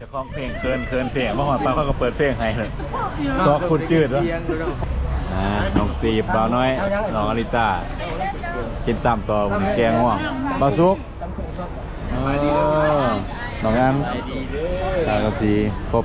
จะคล้องเพลงเคินเคินเพลงเมื่อวานป้าเขาก็เปิดเพลงให้เลยซอกคุณจืดวะอ่าน้องตีบบ่าวน้อยน้องอลิต้ากินตามต่อมันแกงง่วงบ่าวซุกเออน้องอันตากระสีครบ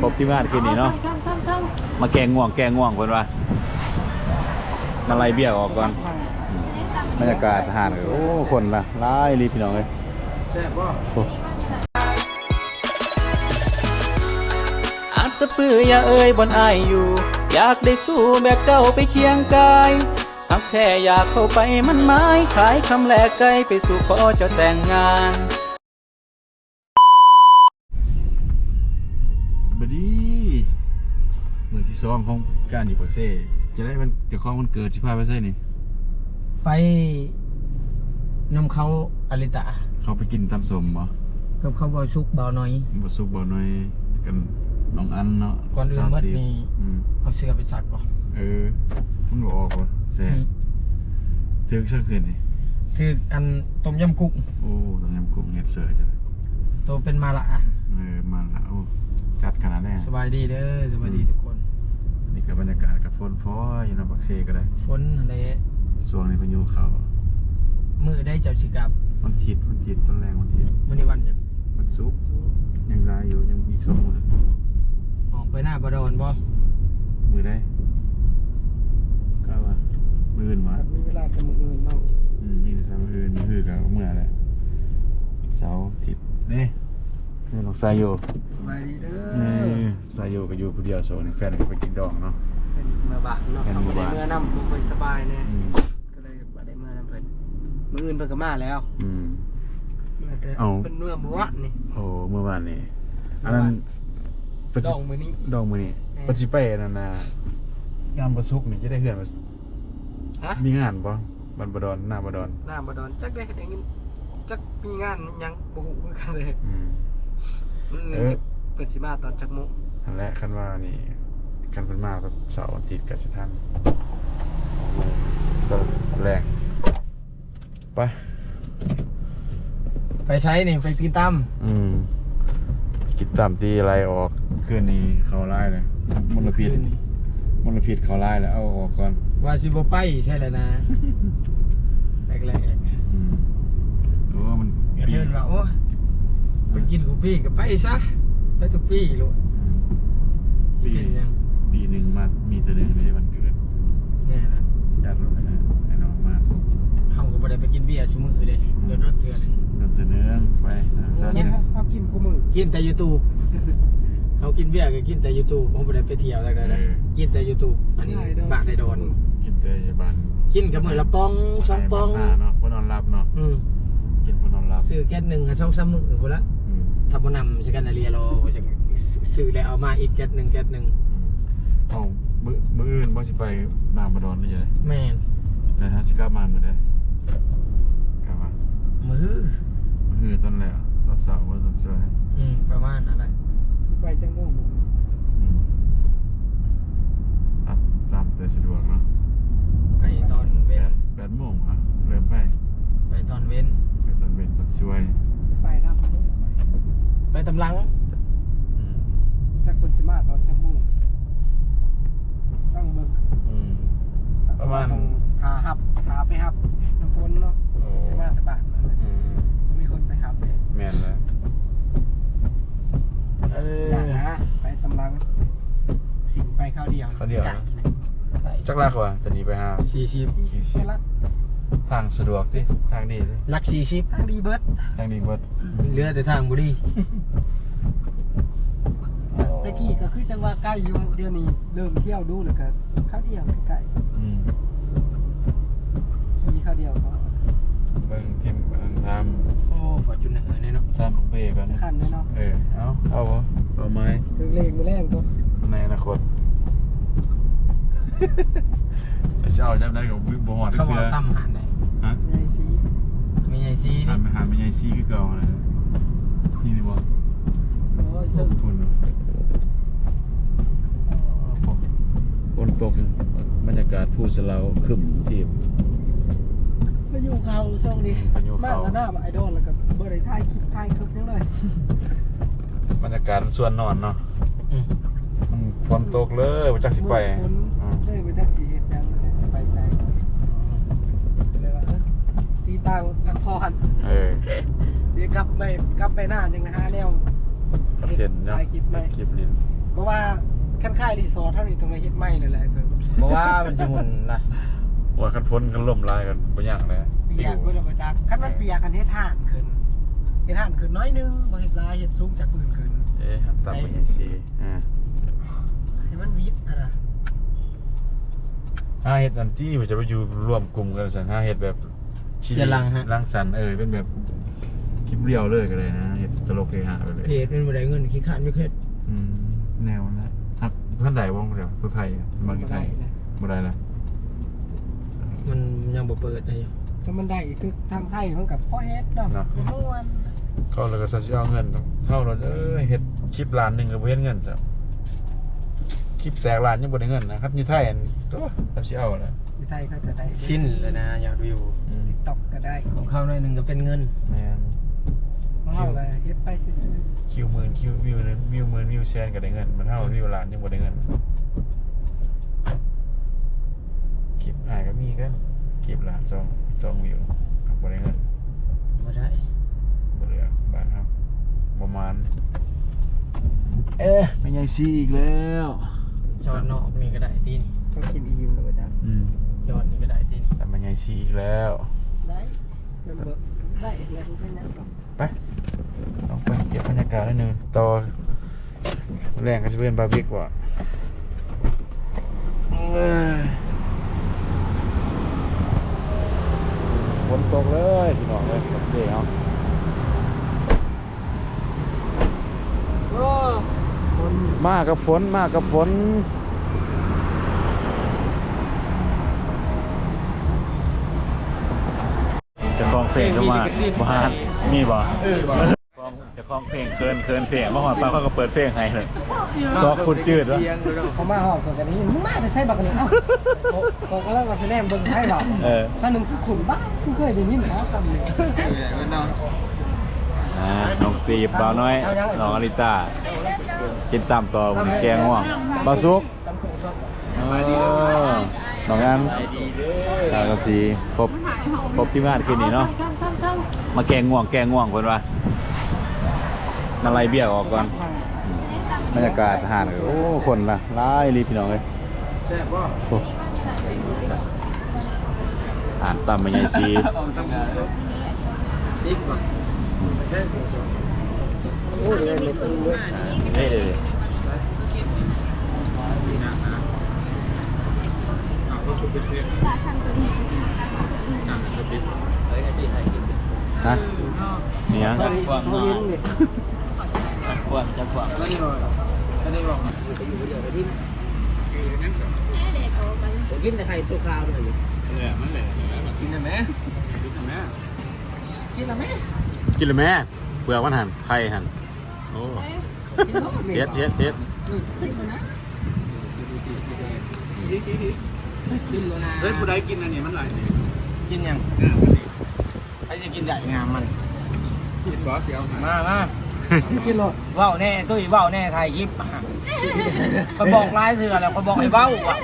ครบที่งานคืนนี้เนาะมาแกงง่วงแกงง่วงคนว่ามาไล่เบี้ยออกก่อนอืมบรรยากาศทหารก็โอ้คนละหลายรีพี่น้องเลย โอ้อาจจะปื้ออย่าเอ่ยบนอายอยู่ อยากได้สู้แบบเจ้าไปเคียงกายหักแท้อยากเข้าไปมันไม้ขายคำแลกไกลไปสู่ขอเจ้าแต่งงานบดีมือที่สองของการดีเปอร์เซ่จะได้มันเดี๋ยวของมันเกิดที่พาไปเซ่นี่ ไปนำเขาอลิตะ เขาไปกินตำสมบ่กับเขาบอชุกเบาน้อยบ่สุกบ่น้อยกัน น้องอันเนาะก่อนอื่นเบิดนี่อืมเอาเสื้อไปซักก่อนเออมันบ่ออกว่ะแซ่ถึกซะคืนนี่คืออันต้มยำกุ้งโอ้ต้องยำกุ้งเฮ็ดเสือจ้ะตัวเป็นมาละอะเออมาละโอ้จัดขนาดแน่สบายดีเด้อสบายดีทุกคน นี่ก็บรรยากาศกับฝนฟ้อยอยู่เนาะบักเซ่ก็ได้ฝนอะไรช่วงนี้พายุเข้ามือได้เจับสิกลับวันอาทิตย์วันอาทิตย์ต้นแรงวันอาทิตย์มื้อนี้วันหยังวันศุกร์ยังรายอยู่ยังอีกสองมื้อออก ไปหน้าบดอนบ่มือได้ก็ว่ามืออื่นวะมีเวลาแต่มื้ออื่นเนาะอืมมีแต่ทำมืออื่นมืออื่นกับเมื่อแหละเสาร์อาทิตย์นี่นี่น้องสายโยสบายดีเด้นี่สายโยก็อยู่ผู้เดียวโซนี่แฟนก็ไปกินดองเนาะเป็นเมื่อบานเนาะเป็นเอามื้บ่อได้บ่ายเมื่อนำบ่ค่อยสบายแน่อืมก็เลยบ่ได้เมื่อนำเพิ่นมื้ออื่นเพิ่นก็มาแล้วอืม เมื่อแต่เอา เพิ่นเมื่อเมื่อวานนี่โอ้เมื่อวานนี่อันนั้น เพิ่นดสิองมื้อนี้ ดองมือนี่แม่เพิ่นสิไปนั่นน่ะงานประสุกร์นี่จะได้เฮือนมาฮะมีงานบ่บันบดอนหน้าบดอนหน้าบดอนจักได้ได้ยินจักมีงานหยังบ่ฮู้คือกันเลยอืม มันเออ จะเปิดสิมาตอนจักโมงอันแรกคันว่านี่คันเพิ่นมาก็เสาร์อาทิตย์ก็สิทันก็แรงไปไปใช้นี่ไปตีตั้มอืมกินตามที่ไรออก คืนนี้เขาไล่เลยมลพิษมลพิษเขาไล่แล้วเอาออกก่อนว่าสิบ่ไปใช่แล้วนะแรกอืมโอ้มันๆกระเทินว่าโอ้ไปกินกูปี้ก็ไปซะไปทุกปีลูกอืมสิปีเป็นหยังปีหนึ่งมามีแต่เดือนไม่ใช่วันเกิดแน่นะญาติเราเลยนะไอ้น้องมากเฮาก็บ่ได้ไปกินเบียร์ซุมื้อเด้เดือนรถเทื่อหนึงนำเสนอไปสร้างสรรกินค์เฮากินกูมื้อกินแต่ YouTube เฮากินเบียร์ก็กินแต่ YouTube ผมบ่ได้ไปเที่ยวแล้วนะกินแต่ YouTube อันนี้บ้านในดอนกินแต่ยาบานกินกับมื้อละปองสองปองบ้านหน้าเนาะพอนอนรับเนาะอืมกินพอนอนรับซื้อแก๊สหนึงก็2-3มื้อพุ่นละอืมถ้าบ่นำใช้กันอาเรียรอจะซื้อแล้วเอามาอีกแก๊สหนึ่งแก๊สหนึ่งอืมเอามือมืออื่นบ่สิไปนามบดอนนี่ยังไงแม่นแล้วถ้าสิกลับมามื้อใดกลับมามือ มื้อตอนแล้วตอนเสาร์ว่าตอนช่วยอืมประมาณอะไร ไปจังโมงอืมตัดตามแต่สะดวกเนาะไปตอนเว้แปนดแปดโมงอะเริ่มไปไปตอนเว้น ไปตอนเว้นตอนช่วยไปทำไปตำลังอืมจักคนสิมาตอนจักโมงต้องเบิ่งอืม ประมาณ ต้องขาหับขาไปหับน้ำฝนเนาะโอ้สิมาแต่บ้านนั่นแหละ อืม บ่มีคนไปหับเลย แม่นแล้ว เออ อยากนะไปตำลัง สิงไปข้าวเดียว เขาเดียวนะ จักรักว่ะจะหนีไปหาสี่สิบขี่ชิเชื่อละทางสะดวกดิทางดีดิลักสี่สิบทางดีเบิดทางดีเบิดเหลือแต่ทางบุรีตะกี้ก็คือจังหวะใกล้อยู่เดี๋ยวนี้เริ่มเที่ยวดูแล้วก็ข้าวเดียวใกล้อืมๆขี่ข้าวเดียวก็เบิ่งทีมอันทโอ้ฟอร์จูเนอร์เนี่ยเนาะำทำของเบก่อนคันเลยเนาะ เออ เอาเอาบ่ต่อไม้ถึงเลขมือแรงตัว ในอนาคต จะ เอาจำได้กับบ่หอดเขาเกลืว่าอตั้มหันได้ฮะใหญ่สีมีไอซีหันี่นไปหันไปยายซีคือเก่าเลยนี่นี่บ่โอ้ยลเพิ่งงทุนฝนตกบรรยากาศผู้สลาวขึ้นที่มาอยู่เขาช่วงนี้พายุมาเข้าแล้วหน้าไอดอลแล้วก็บ่ได้ถ่ายคลิปถ่ายคลิปยังเลยากาศมันส่วนนอนเนาะอืมมันฝนตกเลยบ่จักสิไปฝน อืม เอ้ยไปแท็กซี่เฮ็ดหยังไปแท็กซี่ไปไสเลยว่าเออ ตีตังพักผ่อนเออเดี๋ยวกลับไปกลับไปหน้าจังนะฮะแนวคอนเทนต์เนาะถ่ายคลิปไหมคลิปลินเพราะว่าขั้นค่ายรีสอร์ทเท่านี้ตรงไหนเฮ็ดไม่เลยแหละเพิ่นบอกว่ามันจะหมุนล่ะว่าคันฝนกันล่มลายกันบ่ยากเลยเปียกบ่ได้ประจักคันมันเปียกกันเฮ็ดห่านขึ้นเฮ็ดห่านขึ้นน้อยหนึงบ่เฮ็ดหลายเฮ็ดสูงจากพื้นขึ้นเอ๊ะหันตามไปยังสิอ่าให้มันวิดอะนะถ้าเฮ็ดอันที่มันจะไปอยู่ร่วมกลุ่มกันซั่นถ้าเฮ็ดแบบ เสียหลังฮะ ลังสรรค์เออเป็นแบบคลิปเรียวเลยก็เลยนะเฮ็ดตลกเฮฮาไปเลยเพจเป็นบ่ได้เงินขี้ขาดไม่เคยอืมแนวนะครับท่านใดวงเดียวตัวไทยอะบางทีไทยบ่ได้นะมันยังบ่เปิดได้อยู่ถ้ามันได้คือทางไทยมันกับพ่อเฮ็ดเนาะเนาะม่วนเขาแล้วก็สิเอาเงินเท่าเราเอ้ยเฮ็ดคลิปล้านหนึงก็บ่เฮ็ดเงินจ้ะคลิปแสกล้านยังบ่ได้เงินนะครับอยู่ไทยอันตัวทำสิเอานะ ที่ไทยก็จะได้สิ้นเลยนะยอดวิวอืมตอกก็ได้ของเขาหน่อยหนึงก็เป็นเงิน แม่นของเราก็เฮ็ดไปซื่อคิวหมื่นคิววิวนึงวิวหมื่นวิวแสนก็ได้เงิน มันเท่าวิวล้านยังบ่ได้เงินคลิปหายก็มีกันคลิปล้านสองสองวิวครับบ่ได้เงินบ่ได้บ่เหลือบ้านครับประมาณเอ๊ะไม่ใหญ่ซีอีกแล้ว จอดนอกนี่ก็ได้ที่นี่ๆต้องกินอิ่มแล้วก็จะอืม ใหญ่ซีอีกแล้วได้มันเบิกได้แล้วก็ยังดอกไปลองไปเก็บบรรยากาศนิดนึงต่อแรงก็จะเป็นบาร์บีกว่าเอ้ยฝนตกเลยพี่น้องเลยปักเสียเอาโอ้คนมากับฝนมากับฝนจะคลอง เพลงก็มาบ้านมีบ่เออบ่จะคลองเพลงเคินเคินเพลงเมื่อก่อนป้าเขาก็เปิดเพลงให้เลยซอกคุณจืดวะเขามาหอบกันนี้มึงมาแต่ใส่บักนี่เอ้าก็ก็แล้วก็แสดงเบิ่งให้เราเออถ้าหนึงคือขุนบ้ากูเคยได้ยินนะคำนี้อ่าน้องตีบบ่าวน้อยน้องอลิต้ากินตามต่อมันแกงง่วงบาวซุกเออ น้องงานตากสีครบครบที่มาดคืนนี้เนาะมาแกงง่วงแกงง่วงคนว่ามาไล่เบี้ยออกก่อนอืมบรรยากาศทหารโอ้คนละร้ายรีพี่น้องเลยแซ่บบ่โอ้อ่านตามมาใหญ่ซีติ๊กบ่ใช่โอ้ยเลยไม่ต้องเลยเฮ้ยฮะนี่ยังเขาเลี้ยงนี่กวนจะกวนแล้วนี่บ่แล้วนี่บ่กินแต่ไข่ตัวขาวเลยกินได้ไหมกินได้ไหมกินได้ไหมกินเลยแม่เปลือกมันหันไข่หันโอ้เฮ็ดเฮ็ดเฮ็ด เฮ้ยผู้ใดกินอันนี้มันหลายนี่กินยังใครจะกินใหญ่งามมัน กินบอสเสียวหามามากินหรอเว้าแน่ตุ้ยเว้าแน่ถ่ายคลิปเขาบอกลายเสือแล้วเขาบอกให้เว้าอะ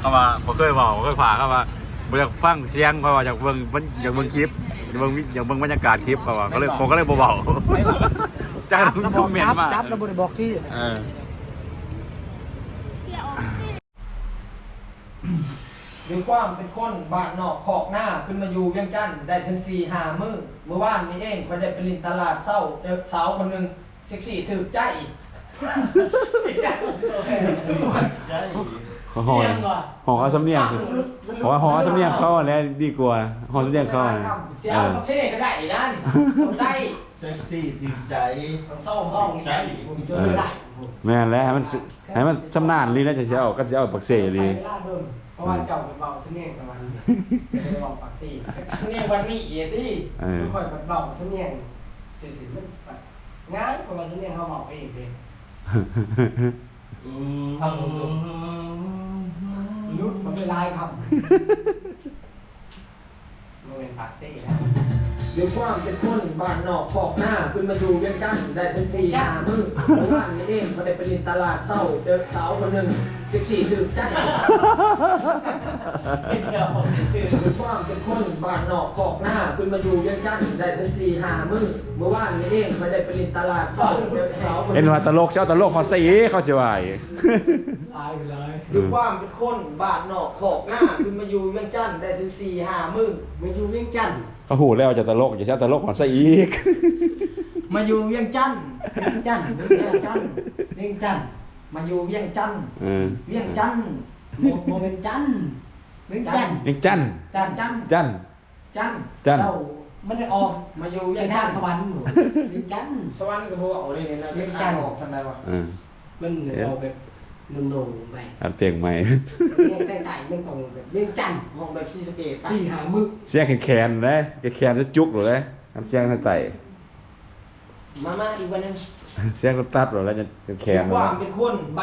เข้ามาบ่เคยบอกบ่เคยผ่าเข้ามาบ่อยากฟังเสียงเพราะว่าอยากเบิ่งมันอยากเบิ่งคลิปอยากเบิ่งวิอยากเบิ่งบรรยากาศคลิปเพราะว่าก็เลยผมก็เลยบ่เบา จ้าทุกคอมเมนต์มาจับแล้วบ่ได้บอกที่เออเป็นความเป็นคนบานนอกขอกหน้าขึ้นมาอยู่เวียงจันทน์ได้ถึงสี่หามือเมื่อวานนี้เองเขาได้ไปลินตลาดเศร้าเจอสาวคนหนึ่งเซ็กซี่ถือใจหอหอยสำเนียงคือเพราะว่าหอสำเนียงเขาอันนี้ดีกว่าหอสำเนียงเขาเสียเอเอาเช่ก็ได้นะนี่คนได้ เซ็กซี่จริงใจต้องซ่อมห้องนี่ผมจนไม่ได้แม่นแล้วให้มันให้มันชำนาญลีน่าจะสิเอาก็สิเอาปักเสรีเวลาเบิ่มเพราะว่าเจ้าเป็นเบาเสน่ห์สวรรค์จะได้บอกปากซี่นี่วันนี้เอียที่เออค่อยเป็นเบาเสน่ห์จะสิมันแบบงานเพราะว่าเสน่ห์เขาบอกเองเด้ฟังผมดูรุดมันเป็นลายคำเป็นปากเซ่แล้ว ด้วยความเป็นคนบ้านนอกขอกหน้าขึ้นมาอยู่เวียงจันทน์ได้ถึงสี่ห้ามือเมื่อวานนี้เองเขาได้ไปรินตลาดเศร้าเจอสาวคนหนึ่งสิบสี่ถึงใจไม่เชื่อผมไม่เชื่อด้วยความเป็นคนบ้านนอกขอกหน้าขึ้นมาอยู่เวียงจันทน์ได้ถึงสี่ห้ามือเมื่อวานนี้เองเขาได้ไปรินตลาดเศร้าเจอสาวคนหเห็นนึ่งว่าตลกเจ้าตลกเขาใส่เขาสิว่าอีกตายไปเลยด้วยความเป็นคนบ้านนอกขอกหน้าขึ้นมาอยู่เวียงจันทน์ได้ถึงสี่ห้ามือมาอยู่เวียงจันทน์ เขาหูแล้วจะตลกอย่าใช้ตลกของใส่อีก มาอยู่เวียงจันทน์เวียงจันทน์เวียงจันทน์เวียงจันทน์มาอยู่เวียงจันทน์เออเวียงจันทน์โมโมเป็นจันทน์เวียงจันทน์ยังจันจันทน์จันทน์จัน จันทน์จันเจ้ามันจะออกมาอยู่ไปเวียงทาจังนทน์สวรรค์หนูเวียงจันทน์ สวรรค์ก็บอกเอาเลยเนี่ยนะเวียงจันทน์ ออกทางไหนวะเออ มันเอาแบบ นุ่มๆไปอันเตียงใหม่เวียงใต้ๆมันต้องแบบเวียงจันทน์ห้องแบบซีสะเกตสี่หามึกเสียงแขนๆเลยแขนจะจุกหรือเลยทำเสียงใส่มามาอีกวันหนึงเสียงตัดหรือแล้วจะแขนความเป็นคนบ้าน